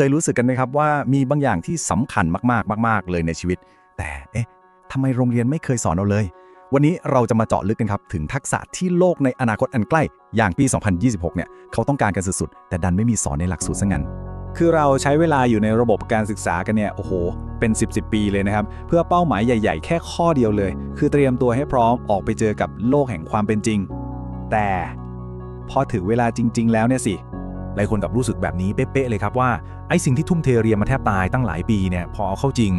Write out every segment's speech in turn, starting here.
เคยรู้สึกกันไหมครับว่ามีบางอย่างที่สำคัญมากๆ มาก ๆ เลยในชีวิต แต่เอ๊ะทำไมโรงเรียนไม่เคยสอนเราเลย วันนี้เราจะมาเจาะลึกกันครับ ถึงทักษะที่โลกในอนาคตอันใกล้ อย่างปี 2026 เนี่ยเขาต้องการกันสุดๆแต่ดันไม่มีสอนในหลักสูตรซะงั้นคือเราใช้เวลาอยู่ในระบบการศึกษากันเนี่ยโอ้โห เป็น 10 10 ปีเลยนะครับ เพื่อเป้าหมายใหญ่ ๆ แค่ข้อเดียวเลย คือเตรียมตัวให้พร้อมออกไปเจอกับโลกแห่งความเป็นจริง แต่พอถึงเวลาจริง ๆ แล้วเนี่ยสิ หลายคนกับรู้สึกแบบนี้เป๊ะๆเลยครับว่าไอ้สิ่งที่ทุ่มเทเรียนมาแทบตายตั้งหลายปีเนี่ยพอเอาเข้าจริง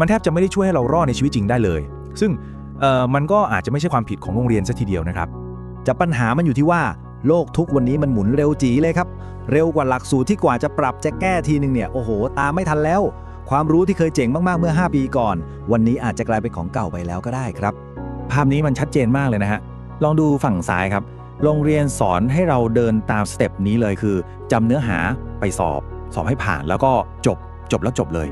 มันแทบจะไม่ได้ช่วยให้เรารอดในชีวิตจริงได้เลย ซึ่งเอ่อมันก็อาจจะไม่ใช่ความผิดของโรงเรียนซะทีเดียวนะครับ จะปัญหามันอยู่ที่ว่า โลกทุกวันนี้มันหมุนเร็วจีเลยครับ เร็วกว่าหลักสูตรที่กว่าจะปรับจะแก้ทีนึงเนี่ยโอ้โห ตามไม่ทันแล้ว ความรู้ที่เคยเจ๋งมากๆเมื่อ 5 ปีก่อน วันนี้อาจจะกลายเป็นของเก่าไปแล้วก็ได้ครับ ภาพนี้มันชัดเจนมากเลยนะฮะลองดูฝั่งซ้ายครับ โรงเรียนสอนให้เราเดินตามสเต็ปนี้เลยคือจำเนื้อหาไปสอบ สอบให้ผ่านแล้วก็จบจบแล้วจบเลย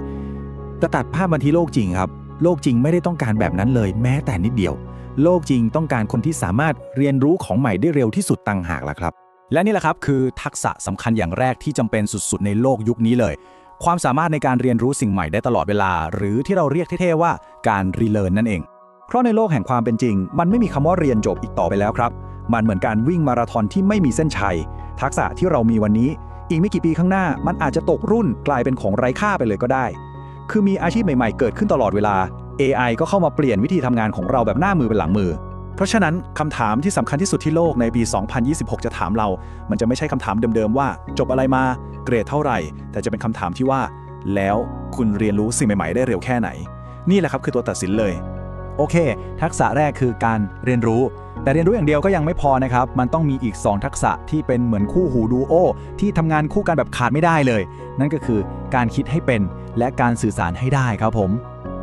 แต่ตัดภาพมาที่โลกจริงครับ โลกจริงไม่ได้ต้องการแบบนั้นเลย แม้แต่นิดเดียว โลกจริงต้องการคนที่สามารถเรียนรู้ของใหม่ได้เร็วที่สุดต่างหากล่ะครับ และนี่แหละครับคือทักษะสำคัญอย่างแรกที่จำเป็นสุดๆ ในโลกยุคนี้เลย ความสามารถในการเรียนรู้สิ่งใหม่ได้ตลอดเวลา หรือที่เราเรียกเท่ๆว่าการรีเลิร์นนั่นเอง เพราะในโลกแห่งความเป็นจริง มันไม่มีคำว่าเรียนจบอีกต่อไปแล้วครับ มันเหมือนการวิ่งมาราธอนที่ไม่มีเส้นชัย ทักษะที่เรามีวันนี้ อีกไม่กี่ปีข้างหน้า มันอาจจะตกรุ่นกลายเป็นของไร้ค่าไปเลยก็ได้ คือมีอาชีพใหม่ๆ เกิดขึ้นตลอดเวลา AI ก็เข้ามาเปลี่ยนวิธีทำงานของเราแบบหน้ามือเป็นหลังมือ เพราะฉะนั้นคำถามที่สำคัญที่สุดที่โลกในปี 2026 จะถามเรา มันจะไม่ใช่คำถามเดิมๆว่า จบอะไรมา เกรดเท่าไหร่ แต่จะเป็นคำถามที่ว่า แล้วคุณเรียนรู้สิ่งใหม่ๆ ได้เร็วแค่ไหน นี่แหละครับคือตัวตัดสินเลย โอเค ทักษะแรกคือการเรียนรู้ แต่เรียนรู้อย่างเดียวก็ยังไม่พอนะครับ มันต้องมีอีก 2 ทักษะที่เป็นเหมือนคู่หูดูโอ ที่ทำงานคู่กันแบบขาดไม่ได้เลย นั่นก็คือการคิดให้เป็นและการสื่อสารให้ได้ครับผม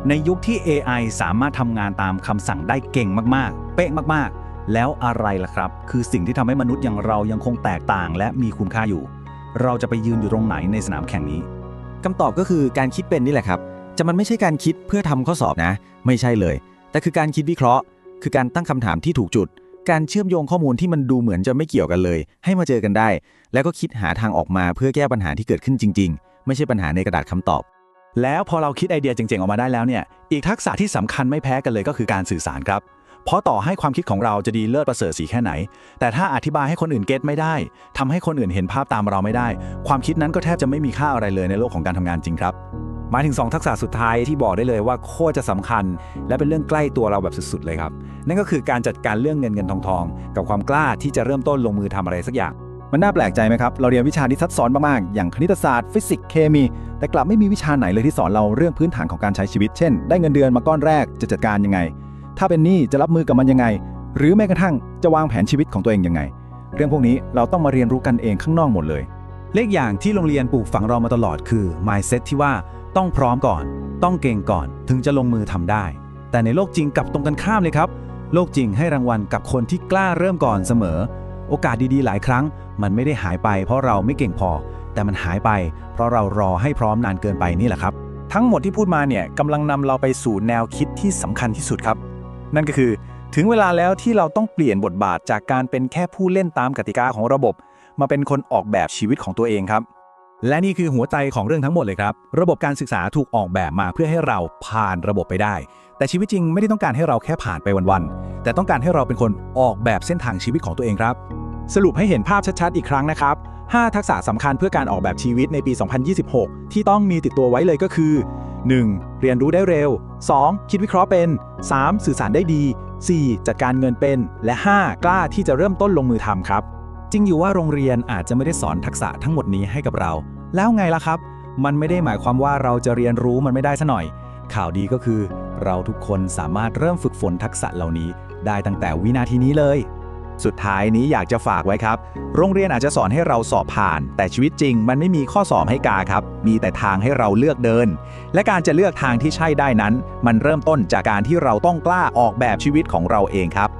ในยุคที่ AI สามารถทำงานตามคำสั่งได้เก่งมากๆ เป๊ะมากๆ แล้วอะไรล่ะครับ คือสิ่งที่ทำให้มนุษย์อย่างเรายังคงแตกต่าง และมีคุณค่าอยู่ เราจะไปยืนอยู่ตรงไหนในสนามแข่งนี้คำตอบก็คือการคิดเป็นนี่แหละครับ จะมันไม่ใช่การคิดเพื่อทำข้อสอบนะ ไม่ใช่เลย แต่คือการคิดวิเคราะห์ คือการตั้งคำถามที่ถูกจุด การเชื่อมโยงข้อมูลที่มันดูเหมือนจะไม่เกี่ยวกันเลย ให้มาเจอกันได้ แล้วก็คิดหาทางออกมาเพื่อแก้ปัญหาที่เกิดขึ้นจริง ๆ ไม่ใช่ปัญหาในกระดาษคำตอบ แล้วพอเราคิดไอเดียเจ๋งๆออกมาได้แล้วเนี่ยอีกทักษะที่สำคัญไม่แพ้กันเลยก็คือการสื่อสารครับเพราะต่อให้ความคิดของเราจะดีเลิศประเสริฐสีแค่ไหน แต่ถ้าอธิบายให้คนอื่นเก็ตไม่ได้ทำให้คนอื่นเห็นภาพตามเราไม่ได้ ความคิดนั้นก็แทบจะไม่มีค่าอะไรเลยในโลกของการทำงานจริงครับ มาถึง 2 ทักษะสุดท้ายที่บอกได้เลยว่าโคตรจะสำคัญ และเป็นเรื่องใกล้ตัวเราแบบสุดๆเลยครับ นั่นก็คือการจัดการเรื่องเงินเงินทองทองกับความกล้าที่จะเริ่มต้นลงมือทำอะไรสักอย่าง มันน่าแปลกใจไหมครับ เราเรียนวิชาที่ซับซ้อนมากๆ อย่างคณิตศาสตร์ฟิสิกส์เคมี แต่กลับไม่มีวิชาไหนเลยที่สอนเราเรื่องพื้นฐานของการใช้ชีวิต เช่น ได้เงินเดือนมาก้อนแรกจะจัดการยังไง ถ้าเป็นหนี้จะรับมือกับมันยังไง หรือแม้กระทั่งจะวางแผนชีวิตของตัวเองยังไง เรื่องพวกนี้เราต้องมาเรียนรู้กันเองข้างนอกหมดเลยเลขอย่างที่โรงเรียนปลูกฝังเรามาตลอดคือ mindset ที่ว่า ต้องพร้อมก่อน ต้องเก่งก่อนถึงจะลงมือทำได้ แต่ในโลกจริงกลับตรงกันข้ามเลยครับ โลกจริงให้รางวัลกับคนที่กล้าเริ่มก่อนเสมอ โอกาสดีๆ หลายครั้ง มันไม่ได้หายไป เพราะเราไม่เก่งพอ แต่มันหายไป เพราะเรารอให้พร้อมนานเกินไปนี่แหละครับ ทั้งหมดที่พูดมาเนี่ยกำลังนำเราไปสู่แนวคิดที่สำคัญที่สุดครับ นั่นก็คือถึงเวลาแล้วที่เราต้องเปลี่ยนบทบาทจากการเป็นแค่ผู้เล่นตามกติกาของระบบ มาเป็นคนออกแบบชีวิตของตัวเองครับ และนี่คือหัวใจของเรื่องทั้งหมดเลยครับ ระบบการศึกษาถูกออกแบบมาเพื่อให้เราผ่านระบบไปได้ แต่ชีวิตจริงไม่ได้ต้องการให้เราแค่ผ่านไปวันๆ แต่ต้องการให้เราเป็นคนออกแบบเส้นทางชีวิตของตัวเองครับ สรุปให้เห็นภาพชัดๆ อีกครั้งนะครับ 5 ทักษะสำคัญเพื่อการออกแบบชีวิตในปี 2026 ที่ต้องมีติดตัวไว้เลยก็คือ 1. เรียนรู้ได้เร็ว 2. คิดวิเคราะห์เป็น 3. สื่อสารได้ดี 4. จัดการเงินเป็น และ 5. กล้าที่จะเริ่มต้นลงมือทำครับ จริงอยู่ว่าโรงเรียนอาจจะไม่ได้สอนทักษะทั้งหมดนี้ให้กับเรา แล้วไงล่ะครับ มันไม่ได้หมายความว่าเราจะเรียนรู้มันไม่ได้ซะหน่อย ข่าวดีก็คือ เราทุกคนสามารถเริ่มฝึกฝนทักษะเหล่านี้ ได้ตั้งแต่วินาทีนี้เลย สุดท้ายนี้อยากจะฝากไว้ครับ โรงเรียนอาจจะสอนให้เราสอบผ่าน แต่ชีวิตจริง มันไม่มีข้อสอบให้กาครับ มีแต่ทางให้เราเลือกเดิน และการจะเลือกทางที่ใช่ได้นั้น มันเริ่มต้นจากการที่เราต้องกล้าออกแบบชีวิตของเราเองครับ